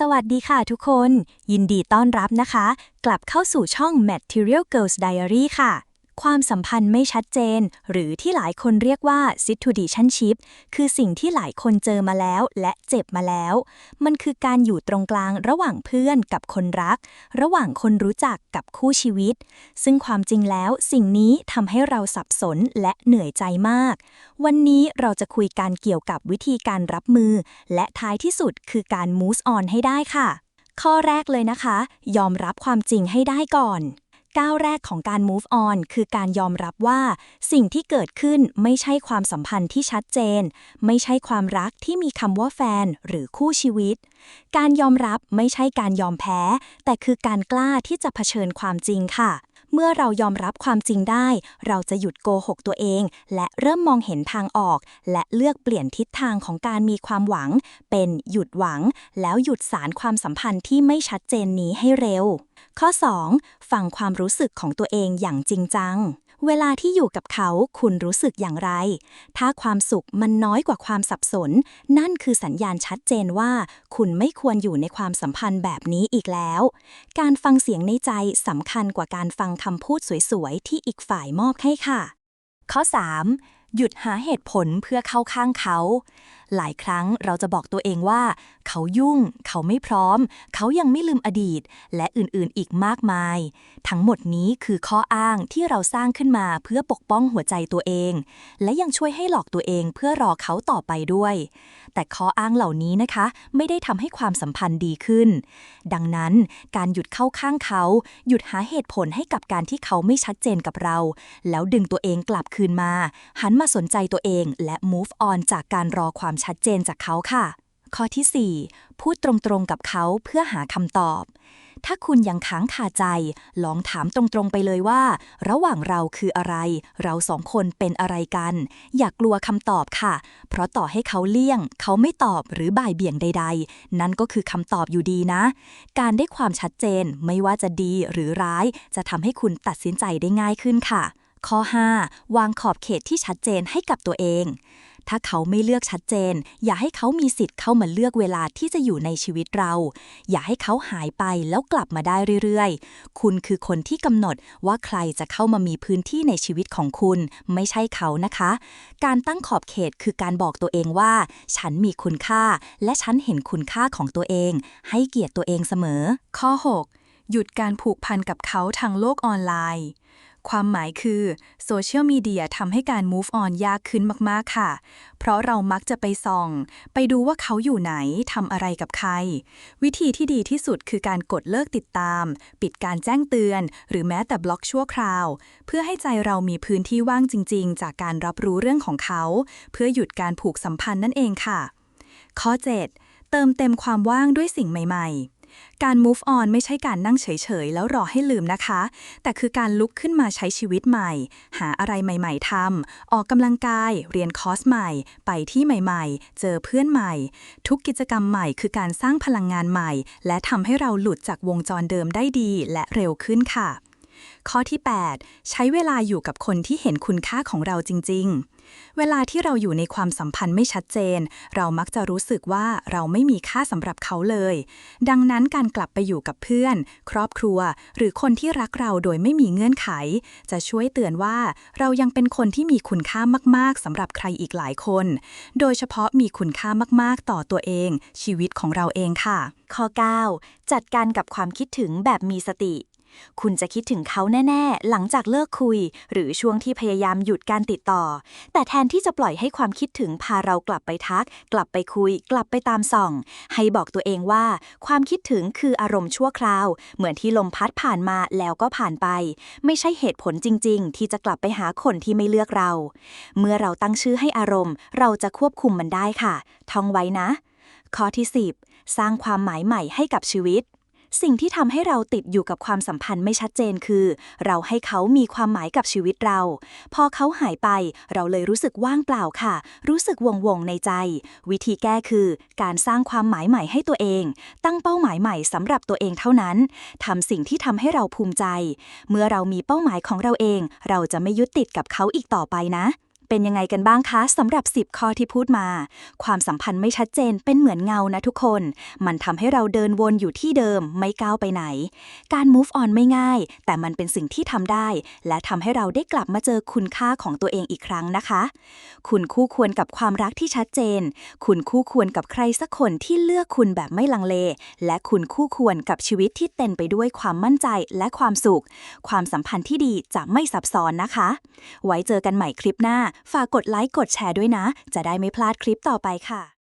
สวัสดีค่ะทุกคน ยินดีต้อนรับนะคะ กลับเข้าสู่ช่อง Material Girls Diary ค่ะ ความสัมพันธ์ไม่ชัดเจน หรือที่หลายคนเรียกว่า situationship คือสิ่งที่หลายคนเจอมาแล้วและเจ็บมาแล้ว มันคือการอยู่ตรงกลางระหว่างเพื่อนกับคนรัก ระหว่างคนรู้จักกับคู่ชีวิต ซึ่งความจริงแล้วสิ่งนี้ทำให้เราสับสนและเหนื่อยใจมาก วันนี้เราจะคุยการเกี่ยวกับวิธีการรับมือ และท้ายที่สุดคือการ move on ให้ได้ค่ะ ข้อแรกเลยนะคะ ยอมรับความจริงให้ได้ก่อน ก้าวแรกของการ move on คือการยอมรับว่า สิ่งที่เกิดขึ้นไม่ใช่ความสัมพันธ์ที่ชัดเจน ไม่ใช่ความรักที่มีคำว่าแฟนหรือคู่ชีวิต การยอมรับไม่ใช่การยอมแพ้ แต่คือการกล้าที่จะเผชิญความจริงค่ะ เมื่อเรายอมรับความจริงได้ เราจะหยุดโกหกตัวเอง และเริ่มมองเห็นทางออก และเลือกเปลี่ยนทิศทางของการมีความหวัง เป็นหยุดหวัง แล้วหยุดสารความสัมพันธ์ที่ไม่ชัดเจนนี้ให้เร็ว ข้อ 2. ฟังความรู้สึกของตัวเองอย่างจริงจัง เวลาที่อยู่กับเขาคุณรู้สึกอย่างไร ถ้าความสุขมันน้อยกว่าความสับสน นั่นคือสัญญาณชัดเจนว่า คุณไม่ควรอยู่ในความสัมพันธ์แบบนี้อีกแล้ว การฟังเสียงในใจสำคัญกว่าการฟังคำพูดสวยๆ ที่อีกฝ่ายมอบให้ค่ะ ข้อ 3. หยุดหาเหตุผลเพื่อเข้าข้างเขา หลายครั้งเราจะบอกตัวเองว่า เขายุ่ง เขาไม่พร้อม เขายังไม่ลืมอดีต และอื่นๆอีกมากมาย ทั้งหมดนี้คือข้ออ้างที่เราสร้างขึ้นมาเพื่อปกป้องหัวใจตัวเอง และยังช่วยให้หลอกตัวเองเพื่อรอเขาต่อไปด้วย แต่ข้ออ้างเหล่านี้นะคะ ไม่ได้ทำให้ความสัมพันธ์ดีขึ้น ดังนั้นการหยุดเข้าข้างเขา หยุดหาเหตุผลให้กับการที่เขาไม่ชัดเจนกับเรา แล้วดึงตัวเองกลับคืนมา หันมาสนใจตัวเองและ move on จากการรอความชัดเจนจากเขาค่ะ ข้อที่ 4 พูดตรงๆกับเขาเพื่อหาคำตอบ ถ้าคุณยังค้างคาใจ ลองถามตรงๆไปเลยว่า ระหว่างเราคืออะไร เราสองคนเป็นอะไรกัน อย่ากกลัวคำตอบค่ะ เพราะต่อให้เขาเลี่ยง เขาไม่ตอบหรือบ่ายเบี่ยงใด ๆ นั่นก็คือคำตอบอยู่ดีนะ การได้ความชัดเจนไม่ว่าจะดีหรือร้าย จะทำให้คุณตัดสินใจได้ง่ายขึ้นค่ะข้อ 5. วางขอบเขตที่ชัดเจนให้กับตัวเอง ถ้าเขาไม่เลือกชัดเจน อย่าให้เขามีสิทธิ์เข้ามาเลือกเวลาที่จะอยู่ในชีวิตเรา อย่าให้เขาหายไปแล้วกลับมาได้เรื่อยๆ คุณคือคนที่กำหนดว่าใครจะเข้ามามีพื้นที่ในชีวิตของคุณ ไม่ใช่เขานะคะ การตั้งขอบเขตคือการบอกตัวเองว่า ฉันมีคุณค่า และฉันเห็นคุณค่าของตัวเอง ให้เกียรติตัวเองเสมอ ข้อ 6 หยุดการผูกพันกับเขาทางโลกออนไลน์ ความหมายคือโซเชียลมีเดียทำให้การ move on ยากขึ้นมากๆค่ะ เพราะเรามักจะไปส่อง ไปดูว่าเขาอยู่ไหนทำอะไรกับใคร วิธีที่ดีที่สุดคือการกดเลิกติดตาม ปิดการแจ้งเตือน หรือแม้แต่บล็อกชั่วคราว เพื่อให้ใจเรามีพื้นที่ว่างจริง ๆ จากการรับรู้เรื่องของเขา เพื่อหยุดการผูกสัมพันธ์นั่นเองค่ะ ข้อ 7 เติมเต็มความว่างด้วยสิ่งใหม่ ๆ การ move on ไม่ใช่การนั่งเฉยๆ แล้วรอให้ลืมนะคะ แต่คือการลุกขึ้นมาใช้ชีวิตใหม่ หาอะไรใหม่ๆทำออกกำลังกาย เรียนคอร์สใหม่ ไปที่ใหม่ๆ เจอเพื่อนใหม่ ทุกกิจกรรมใหม่คือการสร้างพลังงานใหม่ และทำให้เราหลุดจากวงจรเดิมได้ดีและเร็วขึ้นค่ะ ข้อที่ 8 ใช้เวลาอยู่กับคนที่เห็นคุณค่าของเราจริง ๆ เวลาที่เราอยู่ในความสัมพันธ์ไม่ชัดเจน เรามักจะรู้สึกว่าเราไม่มีค่าสำหรับเขาเลย ดังนั้นการกลับไปอยู่กับเพื่อน ครอบครัว หรือคนที่รักเราโดยไม่มีเงื่อนไข จะช่วยเตือนว่าเรายังเป็นคนที่มีคุณค่ามาก ๆสำหรับใครอีกหลายคน โดยเฉพาะมีคุณค่ามาก ๆ ต่อตัวเอง ชีวิตของเราเองค่ะ ข้อ 9 จัดการกับความคิดถึงแบบมีสติ คุณจะคิดถึงเขาแน่ ๆ หลังจากเลิกคุย หรือช่วงที่พยายามหยุดการติดต่อ แต่แทนที่จะปล่อยให้ความคิดถึงพาเรากลับไปทัก กลับไปคุย กลับไปตามส่อง ให้บอกตัวเองว่า ความคิดถึงคืออารมณ์ชั่วคราว เหมือนที่ลมพัดผ่านมาแล้วก็ผ่านไป ไม่ใช่เหตุผลจริง ๆ ที่จะกลับไปหาคนที่ไม่เลือกเรา เมื่อเราตั้งชื่อให้อารมณ์ เราจะควบคุมมันได้ค่ะ ท่องไว้นะ ข้อที่ 10 สร้างความหมายใหม่ให้กับชีวิต สิ่งที่ทำให้เราติดอยู่กับความสัมพันธ์ไม่ชัดเจนคือ เราให้เขามีความหมายกับชีวิตเรา พอเขาหายไป เราเลยรู้สึกว่างเปล่าค่ะ รู้สึกวงวงในใจ วิธีแก้คือ การสร้างความหมายใหม่ให้ตัวเอง ตั้งเป้าหมายใหม่สำหรับตัวเองเท่านั้นทำสิ่งที่ทำให้เราภูมิใจ เมื่อเรามีเป้าหมายของเราเอง เราจะไม่ยึดติดกับเขาอีกต่อไปนะ เป็นยังไงกันบ้างคะสำหรับ 10 ข้อที่พูดมา ความสัมพันธ์ไม่ชัดเจนเป็นเหมือนเงานะทุกคน มันทำให้เราเดินวนอยู่ที่เดิมไม่ก้าวไปไหน การ move on ไม่ง่าย แต่มันเป็นสิ่งที่ทำได้ และทำให้เราได้กลับมาเจอคุณค่าของตัวเองอีกครั้งนะคะ คุณคู่ควรกับความรักที่ชัดเจน คุณคู่ควรกับใครสักคนที่เลือกคุณแบบไม่ลังเล และคุณคู่ควรกับชีวิตที่เต็มไปด้วยความมั่นใจและความสุข ความสัมพันธ์ที่ดีจะไม่ซับซ้อนนะคะ ไว้เจอกันใหม่คลิปหน้าฝากกดไลค์กดแชร์ด้วยนะ จะได้ไม่พลาดคลิปต่อไปค่ะ